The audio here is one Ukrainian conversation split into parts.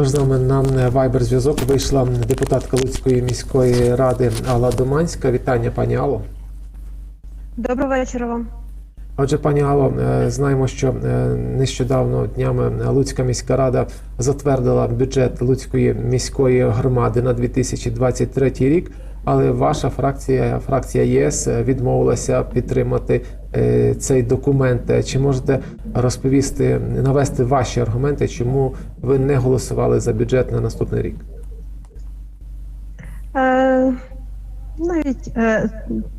Тож з нами на Viber зв'язок вийшла депутатка Луцької міської ради Алла Доманська. Вітання, пані Алло. Доброго вечора вам. Отже, пані Алло, е, знаємо, що е, нещодавно днями Луцька міська рада затвердила бюджет Луцької міської громади на 2023 рік. Але ваша фракція, фракція ЄС, е, відмовилася підтримати е, цей документ. Е, Чи можете розповісти, навести ваші аргументи, чому ви не голосували за бюджет на наступний рік? Навіть е,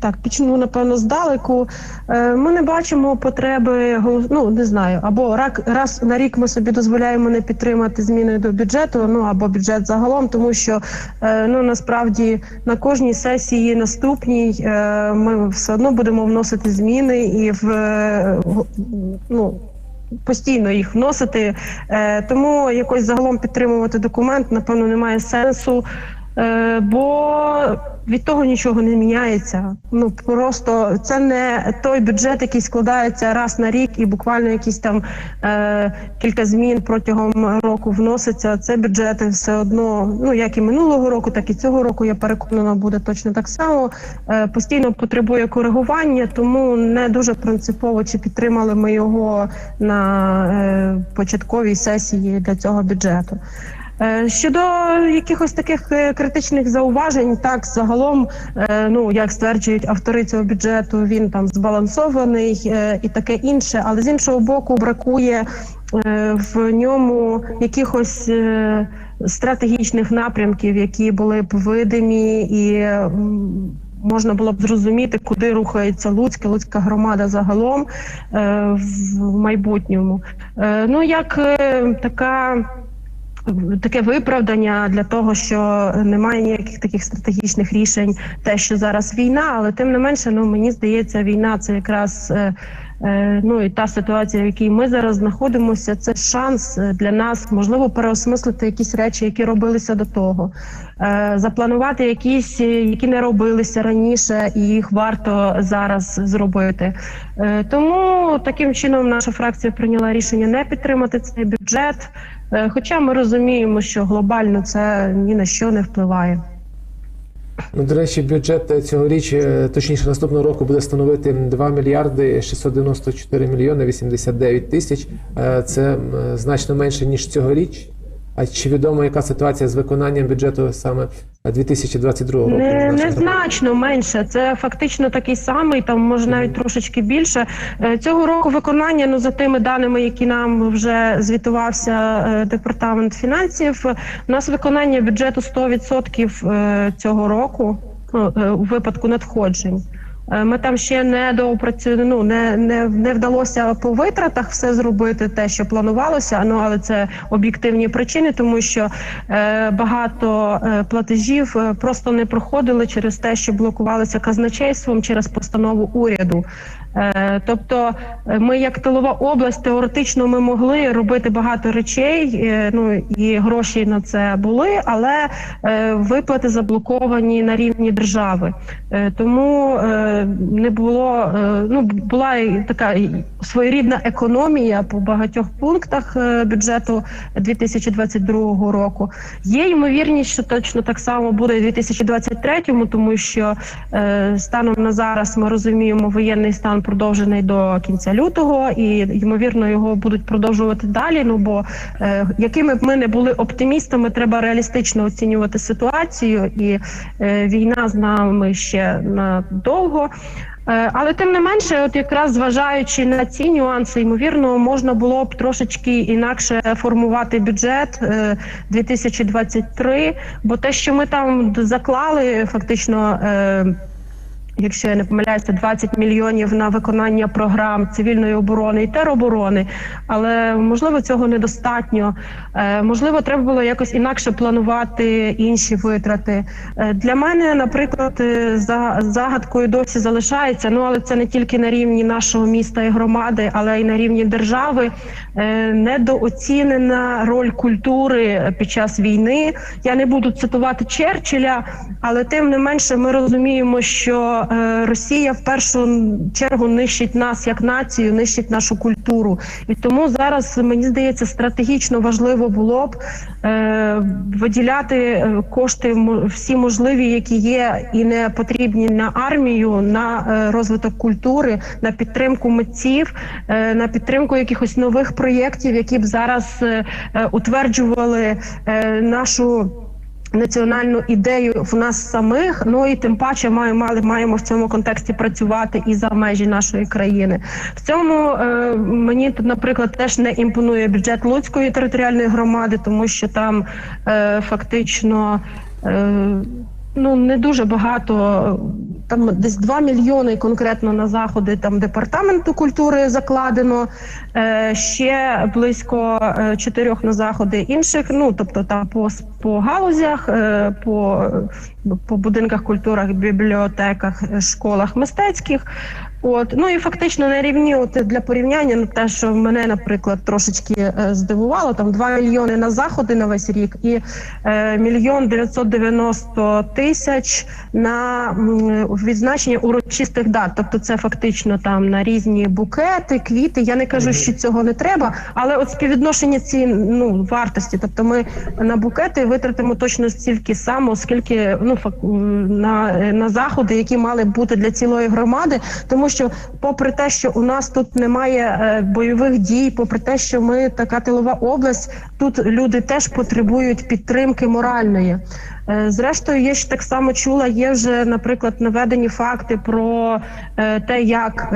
так, почну напевно здалеку. Е, ми не бачимо потреби ну не знаю, або рак раз на рік ми собі дозволяємо не підтримати зміни до бюджету, ну або бюджет загалом, тому що е, ну насправді на кожній сесії наступній ми все одно будемо вносити зміни і в ну. Постійно їх вносити, тому якось загалом підтримувати документ, напевно, немає сенсу. Бо від того нічого не міняється. Ну просто це не той бюджет, який складається раз на рік, і буквально якісь там е, кілька змін протягом року вноситься. Це бюджети все одно, ну як і минулого року, так і цього року. Я переконана, буде точно так само. Е, постійно потребує коригування, тому не дуже принципово чи підтримали ми його на е, початковій сесії для цього бюджету. Е, Щодо якихось таких е, критичних зауважень, так загалом, е, ну як стверджують автори цього бюджету, він там збалансований і таке інше, але з іншого боку, бракує в ньому якихось стратегічних напрямків, які були б видимі і. Можна було б зрозуміти, куди рухається Луцька, Луцька громада загалом в майбутньому. Ну як така таке виправдання для того, що немає ніяких таких стратегічних рішень, те, що зараз війна, але тим не менше, ну мені здається, війна це якраз. е, е, Ну і та ситуація, в якій ми зараз знаходимося, це шанс е, для нас можливо переосмислити якісь речі, які робилися до того, запланувати якісь, які не робилися раніше, і їх варто зараз зробити. Тому таким чином наша фракція прийняла рішення не підтримати цей бюджет. Е, Хоча ми розуміємо, що глобально це ні на що не впливає. Ну, до речі, бюджет цьогоріч, е, точніше наступного року, буде становити 2 мільярди 694 мільйони 89 тисяч. Е, Це значно менше ніж цьогоріч. А чи відомо, яка ситуація з виконанням бюджету саме 2022 року? Не, незначно менше. Це фактично такий самий, там може навіть трошечки більше. Е, Цього року виконання, ну за тими даними, які нам вже звітувався е, департамент фінансів, у нас виконання бюджету 100% е, цього року ну, у випадку надходжень. Е, Ми там ще не доопрацюємо, ну не, не, не вдалося по витратах все зробити, те, що планувалося. Ну але це об'єктивні причини, тому що е, багато е, платежів е, просто не проходили через те, що блокувалися казначейством через постанову уряду. Е, тобто, е, ми, як тилова область, теоретично ми могли робити багато речей. е, Ну і гроші на це були, але виплати заблоковані на рівні держави. Тому не було ну була така своєрідна економія по багатьох пунктах е, бюджету 2022 року. Є ймовірність, що точно так само буде і 2023, тому що е, станом на зараз ми розуміємо, воєнний стан продовжений до кінця лютого, і ймовірно його будуть продовжувати далі. Ну бо е, якими б ми не були оптимістами, треба реалістично оцінювати ситуацію, і війна з нами ще надовго. Е, Але тим не менше, от якраз зважаючи на ці нюанси, ймовірно, можна було б трошечки інакше формувати бюджет е, 2023, бо те, що ми там заклали, фактично. Якщо я не помиляюся, 20 мільйонів на виконання програм цивільної оборони і тероборони, але можливо цього недостатньо. Е, можливо, треба було якось інакше планувати інші витрати. Е, для мене, наприклад, е, за загадкою досі залишається. Ну але це не тільки на рівні нашого міста і громади, але й на рівні держави. Недооцінена роль культури під час війни. Я не буду цитувати Черчилля, але тим не менше ми розуміємо, що Росія в першу чергу нищить нас як націю, нищить нашу культуру. І тому зараз мені здається стратегічно важливо було б е, виділяти е, кошти всі можливі, які є, і не потрібні на армію, на е, розвиток культури, на підтримку митців, е, на підтримку якихось нових проєктів, які б зараз е, е, утверджували е, нашу. Національну ідею в нас самих, ну і тим паче має, мали, маємо в цьому контексті працювати і за межі нашої країни. В цьому е, мені тут, наприклад, теж не імпонує бюджет Луцької територіальної громади, тому що там е, фактично. Е, Ну не дуже багато. Там десь 2 мільйони конкретно на заходи там департаменту культури закладено. Е, ще близько е, чотирьох на заходи інших. Ну тобто там по, по галузях, е, по, по будинках культурах, бібліотеках, школах мистецьких. От ну і фактично на рівні, от для порівняння, ну те, що мене, наприклад, трошечки е, здивувало, там 2 мільйони на заходи на весь рік і е, мільйон 990 тисяч на відзначення урочистих дат. Тобто, це фактично там на різні букети, квіти. Я не кажу, що цього не треба, але от співвідношення ці ну вартості. Тобто, ми на букети витратимо точно стільки само, скільки ну на, на заходи, які мали бути для цілої громади, тому що, попри те, що у нас тут немає е, бойових дій, попри те, що ми така тилова область, тут люди теж потребують підтримки моральної. Е, Зрештою, я ж так само чула, є вже, наприклад, наведені факти про е, те, як.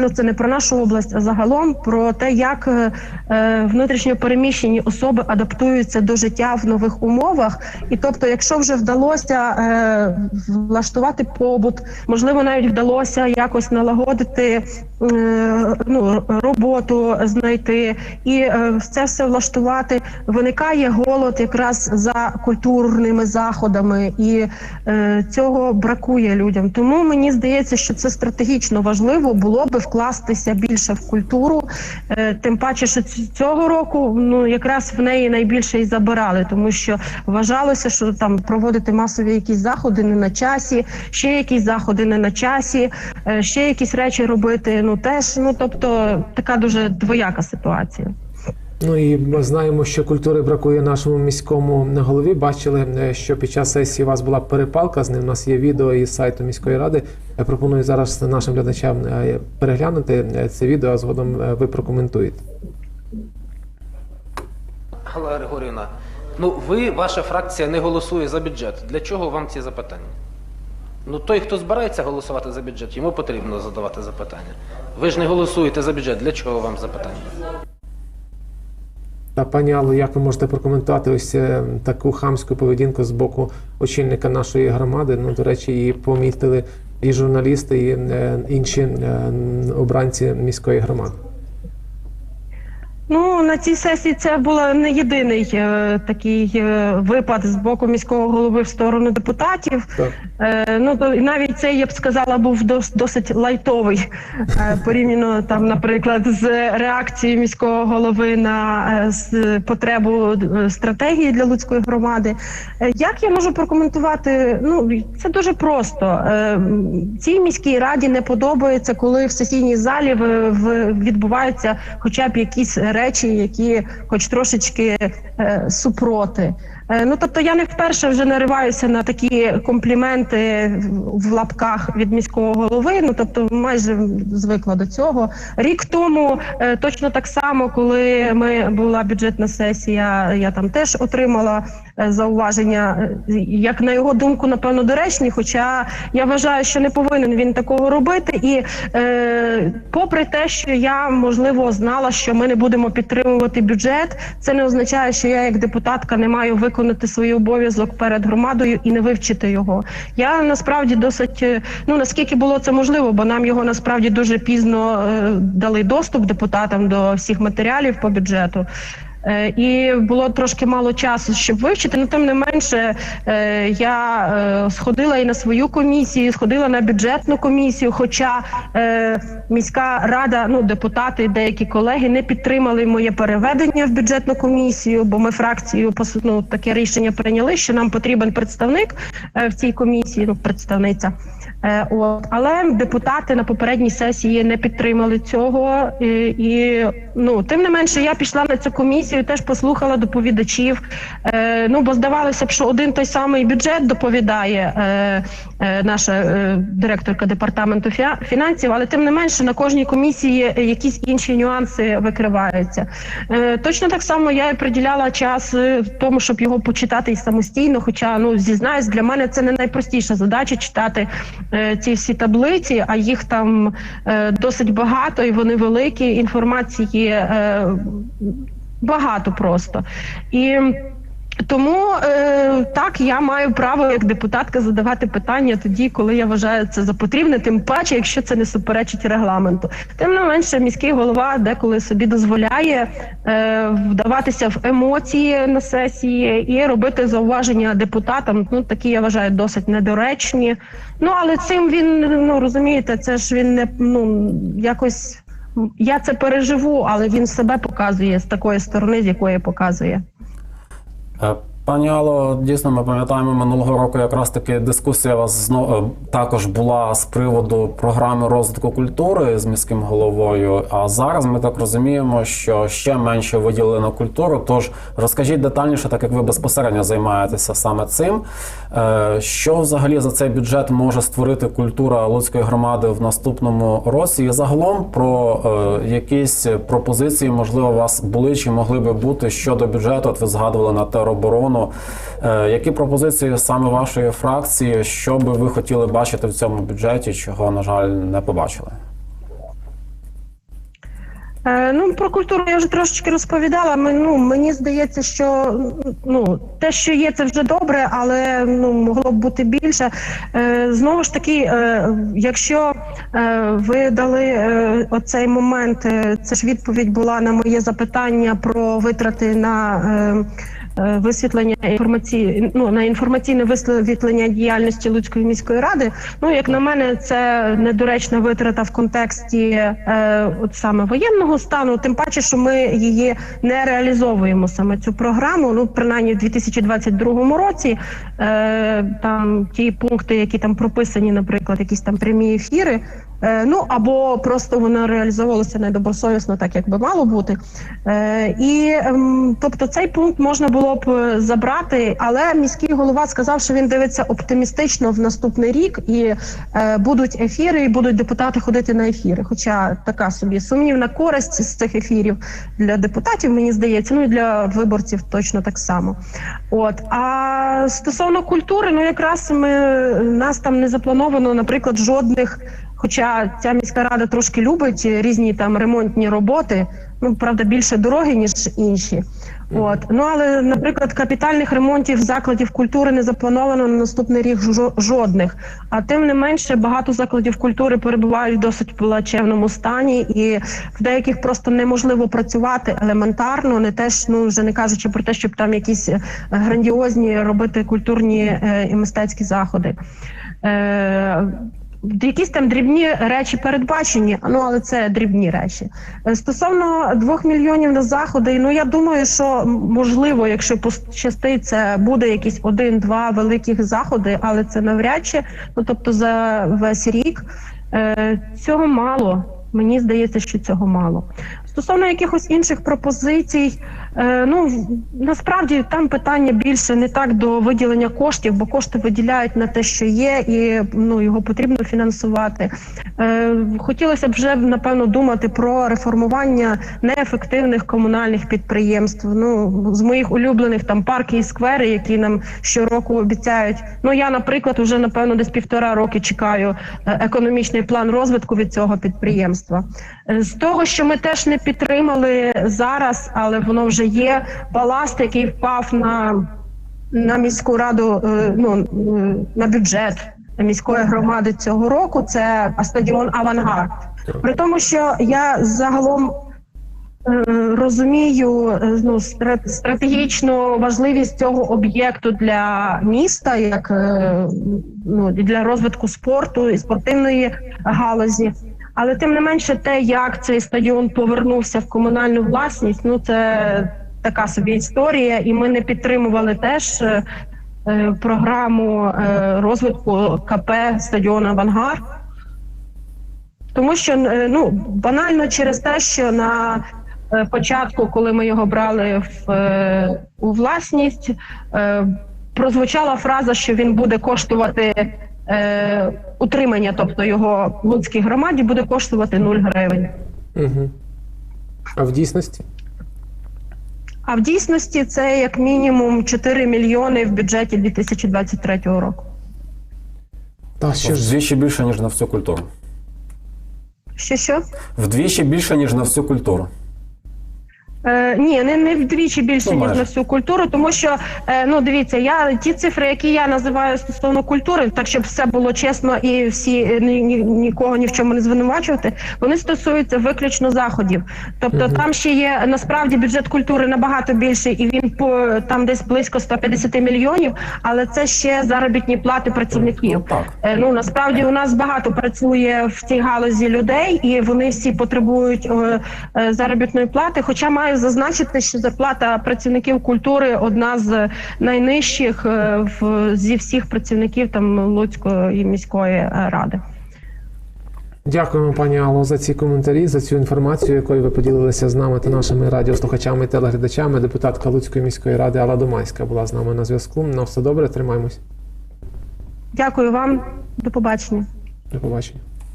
Ну, це не про нашу область, а загалом про те, як е, е, внутрішньо переміщені особи адаптуються до життя в нових умовах. І тобто, якщо вже вдалося е, влаштувати побут, можливо, навіть вдалося якось налагодити ну, роботу знайти і це все влаштувати, виникає голод якраз за культурними заходами, і цього бракує людям. Тому мені здається, що це стратегічно важливо було би вкластися більше в культуру. Е, тим паче, що цього року ну якраз в неї найбільше і забирали, тому що вважалося, що там проводити масові якісь заходи не на часі, ще якісь заходи не на часі, е, ще якісь речі робити. Ну теж ну тобто така дуже двояка ситуація. Ну і ми знаємо, що культури бракує нашому міському голові. Бачили, е, що під час сесії у вас була перепалка з ним. У нас є відео із сайту міської ради. Я пропоную зараз нашим глядачам е, переглянути е, це відео, а згодом ви прокоментуєте. Алла Григорівна, ну ви, ваша фракція не голосує за бюджет. Для чого вам ці запитання? Ну той, хто збирається голосувати за бюджет, йому потрібно задавати запитання. Ви ж не голосуєте за бюджет. Для чого вам запитання? Та пані Алло, як ви можете прокоментувати ось е, таку хамську поведінку з боку очільника нашої громади? Ну, до речі, її помітили і журналісти, і е, інші е, обранці міської громади. Ну на цій сесії це була не єдиний е, такий е, випад з боку міського голови в сторону депутатів. Так. Е, ну то і навіть це я б сказала був дос, досить лайтовий е, порівняно там, наприклад, з реакцією міського голови на е, з потребу е, стратегії для людської громади. Е, як я можу прокоментувати? Ну це дуже просто. Е, цій міській раді не подобається, коли в сесійній залі в, в, відбуваються хоча б якісь речі, які хоч трошечки е, супроти. Е, Ну тобто я не вперше вже нариваюся на такі компліменти в лапках від міського голови. Ну тобто, майже звикла до цього. Рік тому е, точно так само, коли ми була бюджетна сесія, я там теж отримала е, зауваження, як на його думку, напевно, доречні. Хоча я вважаю, що не повинен він такого робити. І е, попри те, що я можливо знала, що ми не будемо підтримувати бюджет, це не означає, що я як депутатка не маю виконати свій обов'язок перед громадою і не вивчити його. Я насправді досить е, ну наскільки було це можливо, бо нам його насправді дуже пізно е, дали доступ депутатам до всіх матеріалів по бюджету. Е, І було трошки мало часу, щоб вивчити. Ну тим не менше, е, я е, сходила і на свою комісію, сходила на бюджетну комісію. Хоча міська рада, ну депутати, деякі колеги не підтримали моє переведення в бюджетну комісію, бо ми фракцію ну, таке рішення прийняли, що нам потрібен представник в цій комісії, ну представниця. Е, От але депутати на попередній сесії не підтримали цього, і, і ну тим не менше, я пішла на цю комісію, теж послухала доповідачів. Е, ну бо здавалося б, що один той самий бюджет доповідає е, е, наша е, директорка департаменту фінансів, але тим не менше на кожній комісії якісь інші нюанси викриваються. Е, точно так само я і приділяла час е, тому, щоб його почитати і самостійно. Хоча ну зізнаюсь, для мене це не найпростіша задача читати ці всі таблиці, а їх там е, досить багато і вони великі. Інформації е, багато просто і. Тому е, так я маю право як депутатка задавати питання тоді, коли я вважаю це за потрібне, тим паче, якщо це не суперечить регламенту. Тим не менше, міський голова деколи собі дозволяє е, вдаватися в емоції на сесії і робити зауваження депутатам. Ну такі я вважаю досить недоречні. Ну але цим він ну розумієте, це ж він не ну якось. Я це переживу, але він себе показує з такої сторони, з якої показує. Е, Пані Алло, дійсно, ми пам'ятаємо минулого року якраз таки дискусія у вас знов також була з приводу програми розвитку культури з міським головою. А зараз ми так розуміємо, що ще менше виділили на культуру. Тож розкажіть детальніше, так як ви безпосередньо займаєтеся саме цим. Е, Що взагалі за цей бюджет може створити культура Луцької громади в наступному році? І загалом про е, якісь пропозиції, можливо, у вас були чи могли би бути щодо бюджету? От ви згадували на тероборону. Е, Які пропозиції саме вашої фракції, що би ви хотіли бачити в цьому бюджеті, чого, на жаль, не побачили? Е, Ну про культуру я вже трошечки розповідала. Ми, ну мені здається, що ну те, що є, це вже добре, але ну могло б бути більше. Е, Знову ж таки, е, якщо е, ви дали е, оцей момент, е, це ж відповідь була на моє запитання про витрати на. Е, Висвітлення інформації ну на інформаційне висвітлення діяльності Луцької міської ради. Ну як на мене, це недоречна витрата в контексті е, от саме воєнного стану. Тим паче, що ми її не реалізовуємо саме цю програму. Ну принаймні в 2022 році. Е, там ті пункти, які там прописані, наприклад, якісь там прямі ефіри. Е, ну або просто воно реалізовувалося недобросовісно, так як би мало бути. Е, і ем, тобто цей пункт можна було б е, забрати, але міський голова сказав, що він дивиться оптимістично в наступний рік, і е, будуть ефіри, і будуть депутати ходити на ефіри. Хоча така собі сумнівна користь з цих ефірів для депутатів, мені здається, ну і для виборців точно так само. От а стосовно культури, ну якраз ми нас там не заплановано, наприклад, жодних. Хоча ця міська рада трошки любить різні там ремонтні роботи, ну правда більше дороги ніж інші. От ну але, наприклад, капітальних ремонтів закладів культури не заплановано на наступний рік жодних. А тим не менше, багато закладів культури перебувають в досить плачевному стані, і в деяких просто неможливо працювати елементарно, не теж ну вже не кажучи про те, щоб там якісь е, грандіозні робити культурні е, і мистецькі заходи. Е, Якісь там дрібні речі передбачені, ну але це дрібні речі. Е, Стосовно двох мільйонів на заходи, ну я думаю, що можливо, якщо пощастить, це буде якісь один-два великих заходи, але це навряд чи. Ну тобто за весь рік Е, цього мало. Мені здається, що цього мало. Стосовно якихось інших пропозицій, ну насправді там питання більше не так до виділення коштів, бо кошти виділяють на те, що є, і ну його потрібно фінансувати. Е, хотілося б вже напевно думати про реформування неефективних комунальних підприємств. Ну з моїх улюблених там парки і сквери, які нам щороку обіцяють. Ну я, наприклад, вже напевно десь півтора роки чекаю е, економічний план розвитку від цього підприємства. Е, З того, що ми теж не підтримали зараз, але воно вже є баласт, який впав на, на міську раду, е, ну е, на бюджет міської громади цього року. Це стадіон Авангард. При тому, що я загалом. е, Розумію ну, стратегічну важливість цього об'єкту для міста, як ну, для розвитку спорту і спортивної галузі. Але тим не менше, те, як цей стадіон повернувся в комунальну власність, ну це така собі історія, і ми не підтримували теж е, е, програму е, розвитку КП стадіону Авангар. Тому що е, ну банально через те, що на е, початку, коли ми його брали в у власність, прозвучала фраза, що він буде коштувати е, утримання, тобто його в Луцькій громаді буде коштувати 0 гривень. Угу. А в дійсності? А в дійсності це як мінімум 4 мільйони в бюджеті 2023 року. Та що ж Вдвічі більше, ніж на всю культуру. Що що? Вдвічі більше, ніж на всю культуру. Е, ні, не, не вдвічі більше ніж на всю культуру, тому що е, ну дивіться, я ті цифри, які я називаю стосовно культури, так щоб все було чесно і всі е, ні, ні, нікого ні в чому не звинувачувати. Вони стосуються виключно заходів. Тобто там ще є насправді бюджет культури набагато більший, і він по там десь близько 150 мільйонів, але це ще заробітні плати працівників. Ну. Е, Ну насправді у нас багато працює в цій галузі людей, і вони всі потребують е, е, заробітної плати. Хоча маю зазначити, що зарплата працівників культури одна з найнижчих е, в зі всіх працівників там Луцької міської е, ради. Дякуємо, пані Алло, за ці коментарі, за цю інформацію, якою ви поділилися з нами та нашими радіослухачами і телеглядачами. Депутатка Луцької міської ради Алла Домайська була з нами на зв'язку. На все добре, тримаємось. Дякую вам, до побачення. До побачення.